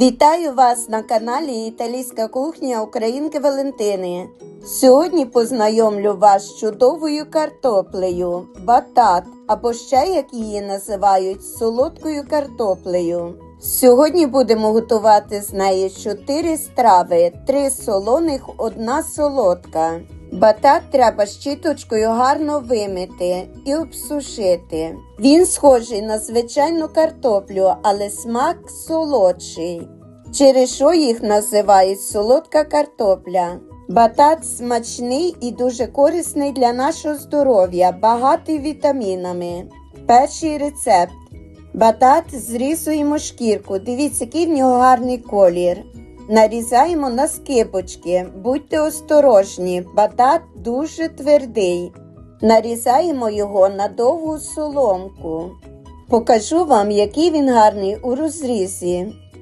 Вітаю вас на каналі Італійська кухня Українки Валентини. Сьогодні познайомлю вас з чудовою картоплею, батат або ще як її називають солодкою картоплею. Сьогодні будемо готувати з неї 4 страви: 3 солоних, 1 солодка. Батат треба щіточкою гарно вимити і обсушити. Він схожий на звичайну картоплю, але смак солодший. Через що їх називають солодка картопля. Батат смачний і дуже корисний для нашого здоров'я, багатий вітамінами. Перший рецепт. Батат зрізуємо шкірку. Дивіться, який в нього гарний колір. Нарізаємо на скибочки. Будьте осторожні, батат дуже твердий. Нарізаємо його на довгу соломку. Покажу вам, який він гарний у розрізі.